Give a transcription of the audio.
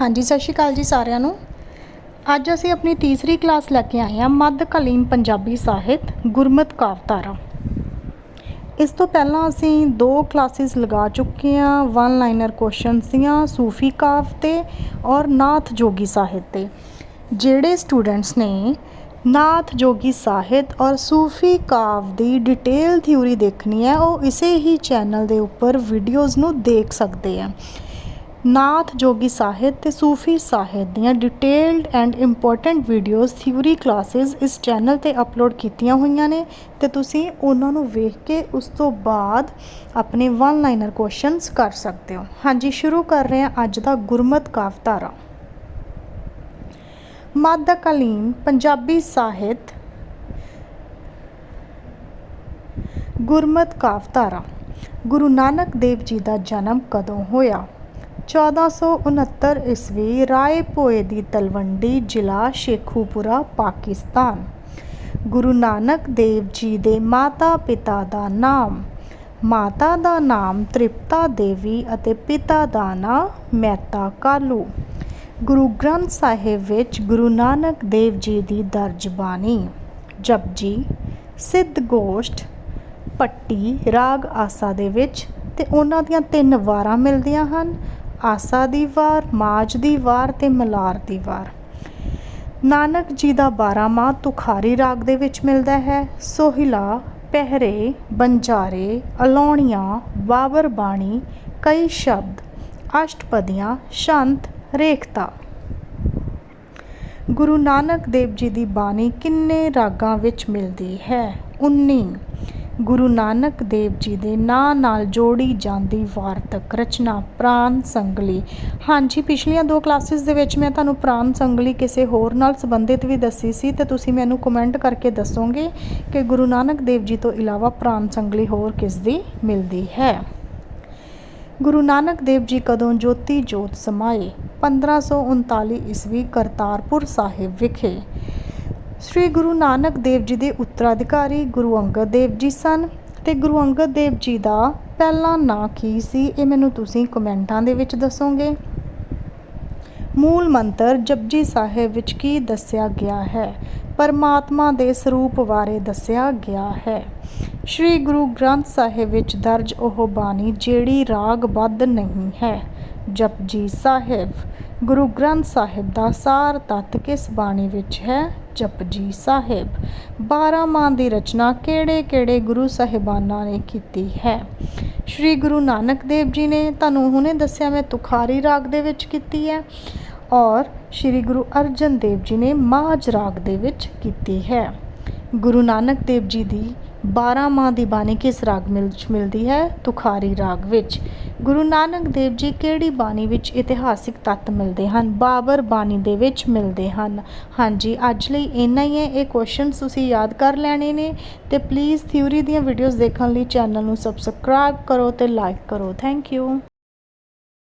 ਹਾਂਜੀ, ਸਤਿ ਸ਼੍ਰੀ ਅਕਾਲ ਜੀ ਸਾਰਿਆਂ ਨੂੰ। ਅੱਜ ਅਸੀਂ ਆਪਣੀ ਤੀਸਰੀ ਕਲਾਸ ਲੈ ਕੇ ਆਏ ਹਾਂ ਮੱਧਕਾਲੀਨ ਪੰਜਾਬੀ ਸਾਹਿਤ, ਗੁਰਮਤ ਕਾਵਤਾਰਾ ਇਸ ਤੋਂ ਪਹਿਲਾਂ ਅਸੀਂ ਦੋ ਕਲਾਸਿਸ ਲਗਾ ਚੁੱਕੇ ਹਾਂ ਵਨ ਲਾਈਨਰ ਕੁਐਸਚਨਸ ਦੀਆਂ, ਸੂਫੀ ਕਾਵ ਤੇ ਔਰ ਨਾਥ ਜੋਗੀ ਸਾਹਿਤ ਤੇ। ਜਿਹੜੇ ਸਟੂਡੈਂਟਸ ਨੇ ਨਾਥ ਜੋਗੀ ਸਾਹਿਤ ਔਰ ਸੂਫੀ ਕਾਵ ਦੀ ਡਿਟੇਲ ਥਿਊਰੀ ਦੇਖਣੀ ਹੈ, ਉਹ ਇਸੇ ਹੀ ਚੈਨਲ ਦੇ ਉੱਪਰ ਵੀਡੀਓਜ਼ ਨੂੰ ਦੇਖ ਸਕਦੇ ਆ। ਨਾਥ ਜੋਗੀ ਸਾਹਿਤ ਤੇ ਸੂਫੀ ਸਾਹਿਤ ਦੀਆਂ detailed and important videos theory classes ਇਸ ਚੈਨਲ ਤੇ ਅਪਲੋਡ ਕੀਤੀਆਂ ਹੋਈਆਂ ਨੇ ਤੇ ਤੁਸੀਂ ਉਹਨਾਂ ਨੂੰ ਵੇਖ ਕੇ ਉਸ ਤੋਂ ਬਾਅਦ ਆਪਣੇ ਵਨ ਲਾਈਨਰ ਕੁਐਸਚਨਸ ਕਰ ਸਕਦੇ ਹੋ। ਹਾਂਜੀ, ਸ਼ੁਰੂ ਕਰ ਰਹੇ ਹਾਂ ਅੱਜ ਦਾ ਗੁਰਮਤ ਕਾਵਤਾਰਾ ਮੱਧਕਾਲੀਨ, ਪੰਜਾਬੀ ਸਾਹਿਤ, ਗੁਰਮਤ ਕਾਵਤਾਰਾ ਗੁਰੂ ਨਾਨਕ ਦੇਵ ਜੀ ਦਾ ਜਨਮ ਕਦੋਂ ਹੋਇਆ? 1469 ਈਸਵੀ ਰਾਏ ਭੋਏ ਦੀ ਤਲਵੰਡੀ ਜ਼ਿਲ੍ਹਾ ਸ਼ੇਖੂਪੁਰਾ, ਪਾਕਿਸਤਾਨ। ਗੁਰੂ ਨਾਨਕ ਦੇਵ ਜੀ ਦੇ ਮਾਤਾ ਪਿਤਾ ਦਾ ਨਾਮ। ਮਾਤਾ ਦਾ ਨਾਮ ਤ੍ਰਿਪਤਾ ਦੇਵੀ ਅਤੇ ਪਿਤਾ ਦਾ ਨਾਮ ਮਹਿਤਾ ਕਾਲੂ। ਗੁਰੂ ਗ੍ਰੰਥ ਸਾਹਿਬ ਵਿੱਚ ਗੁਰੂ ਨਾਨਕ ਦੇਵ ਜੀ ਦੀ ਦਰਜ ਬਾਣੀ ਜਪਜੀ, ਸਿੱਧ ਗੋਸ਼ਟ, ਪੱਟੀ, ਰਾਗ ਆਸਾ ਦੇ ਵਿੱਚ ਤੇ ਉਹਨਾਂ ਦੀਆਂ ਤਿੰਨ ਵਾਰਾਂ ਮਿਲਦੀਆਂ ਹਨ। ਆਸਾ ਦੀ ਵਾਰ, ਮਾਜ ਦੀ ਵਾਰ ਤੇ ਮਲਾਰ ਦੀ ਵਾਰ। ਨਾਨਕ ਜੀ ਦਾ 12 ਮਾਹ ਤੁਖਾਰੀ ਰਾਗ ਦੇ ਵਿੱਚ ਮਿਲਦਾ ਹੈ। ਸੋਹਿਲਾ, ਪਹਿਰੇ, ਬੰਜਾਰੇ, ਅਲੌਣੀਆਂ, ਬਾਬਰ ਬਾਣੀ, ਕਈ ਸ਼ਬਦ, ਅਸ਼ਟਪਦੀਆਂ, ਸ਼ੰਤ, ਰੇਖਤਾ। ਗੁਰੂ ਨਾਨਕ ਦੇਵ ਜੀ ਦੀ ਬਾਣੀ ਕਿੰਨੇ ਰਾਗਾਂ ਵਿੱਚ ਮਿਲਦੀ ਹੈ? 19 ਗੁਰੂ ਨਾਨਕ ਦੇਵ ਜੀ ਦੇ ਨਾਂ ਨਾਲ ਜੋੜੀ ਜਾਂਦੀ ਵਾਰਤਕ ਰਚਨਾ ਪ੍ਰਾਨ ਸੰਗਲੀ। ਹਾਂਜੀ, ਪਿਛਲੀਆਂ ਦੋ ਕਲਾਸਿਸ ਦੇ ਵਿੱਚ ਮੈਂ ਤੁਹਾਨੂੰ ਪ੍ਰਾਨ ਸੰਗਲੀ ਕਿਸੇ ਹੋਰ ਨਾਲ ਸੰਬੰਧਿਤ ਵੀ ਦੱਸੀ ਸੀ, ਤੇ ਤੁਸੀਂ ਮੈਨੂੰ ਕਮੈਂਟ ਕਰਕੇ ਦੱਸੋਗੇ ਕਿ ਗੁਰੂ ਨਾਨਕ ਦੇਵ ਜੀ ਤੋਂ ਇਲਾਵਾ ਪ੍ਰਾਨ ਸੰਗਲੀ ਹੋਰ ਕਿਸ ਦੀ ਮਿਲਦੀ ਹੈ। ਗੁਰੂ ਨਾਨਕ ਦੇਵ ਜੀ ਕਦੋਂ ਜੋਤੀ ਜੋਤ ਸਮਾਏ? 1539 ਈਸਵੀ ਕਰਤਾਰਪੁਰ ਸਾਹਿਬ ਵਿਖੇ। ਸ੍ਰੀ ਗੁਰੂ ਨਾਨਕ ਦੇਵ ਜੀ ਦੇ ਉੱਤਰਾਧਿਕਾਰੀ ਗੁਰੂ ਅੰਗਦ ਦੇਵ ਜੀ ਸਨ ਤੇ ਗੁਰੂ ਅੰਗਦ ਦੇਵ ਜੀ ਦਾ ਪਹਿਲਾ ਨਾਂ ਕੀ ਸੀ, ਇਹ ਮੈਨੂੰ ਤੁਸੀਂ ਕਮੈਂਟਾਂ ਦੇ ਵਿੱਚ ਦੱਸੋਗੇ। ਮੂਲ ਮੰਤਰ ਜਪਜੀ ਸਾਹਿਬ ਵਿੱਚ ਕੀ ਦੱਸਿਆ ਗਿਆ ਹੈ? ਪਰਮਾਤਮਾ ਦੇ ਸਰੂਪ ਬਾਰੇ ਦੱਸਿਆ ਗਿਆ ਹੈ। ਸ੍ਰੀ ਗੁਰੂ ਗ੍ਰੰਥ ਸਾਹਿਬ ਵਿੱਚ ਦਰਜ ਉਹ ਬਾਣੀ ਜਿਹੜੀ ਰਾਗਬੱਧ ਨਹੀਂ ਹੈ। ਜਪਜੀ ਸਾਹਿਬ, ਗੁਰੂ ਗ੍ਰੰਥ ਸਾਹਿਬ ਦਾ ਸਾਰ ਤੱਤ ਕਿਸ ਬਾਣੀ ਵਿੱਚ ਹੈ? ਜਪਜੀ ਸਾਹਿਬ। 12 ਮਾਹ ਦੀ ਰਚਨਾ ਕਿਹੜੇ-ਕਿਹੜੇ ਗੁਰੂ ਸਾਹਿਬਾਨਾਂ ਨੇ ਕੀਤੀ ਹੈ? ਸ੍ਰੀ ਗੁਰੂ ਨਾਨਕ ਦੇਵ ਜੀ ਨੇ ਤੁਹਾਨੂੰ ਹੁਣੇ ਦੱਸਿਆ ਮੈਂ ਤੁਖਾਰੀ ਰਾਗ ਦੇ ਵਿੱਚ ਕੀਤੀ ਹੈ ਔਰ ਸ੍ਰੀ ਗੁਰੂ ਅਰਜਨ ਦੇਵ ਜੀ ਨੇ ਮਾਝ ਰਾਗ ਦੇ ਵਿੱਚ ਕੀਤੀ ਹੈ। ਗੁਰੂ ਨਾਨਕ ਦੇਵ ਜੀ ਦੀ 12 ਮਾਹ ਦੀ ਬਾਣੀ ਕਿਸ ਰਾਗ ਵਿੱਚ ਮਿਲਦੀ ਹੈ? ਤੁਖਾਰੀ ਰਾਗ ਵਿੱਚ। ਗੁਰੂ ਨਾਨਕ ਦੇਵ ਜੀ ਕਿਹੜੀ ਬਾਣੀ ਵਿੱਚ ਇਤਿਹਾਸਿਕ ਤੱਤ ਮਿਲਦੇ ਹਨ? ਬਾਬਰ ਬਾਣੀ ਦੇ ਵਿੱਚ ਮਿਲਦੇ ਹਨ। ਹਾਂਜੀ, ਅੱਜ ਲਈ ਇੰਨਾ ਹੀ ਹੈ। ਇਹ ਕੁਐਸਚਨਸ ਤੁਸੀਂ ਯਾਦ ਕਰ ਲੈਣੇ ਨੇ ਤੇ ਪਲੀਜ਼ ਥਿਊਰੀ ਦੀਆਂ ਵੀਡੀਓਜ਼ ਦੇਖਣ ਲਈ ਚੈਨਲ ਨੂੰ ਸਬਸਕ੍ਰਾਈਬ ਕਰੋ ਤੇ ਲਾਈਕ ਕਰੋ। Thank you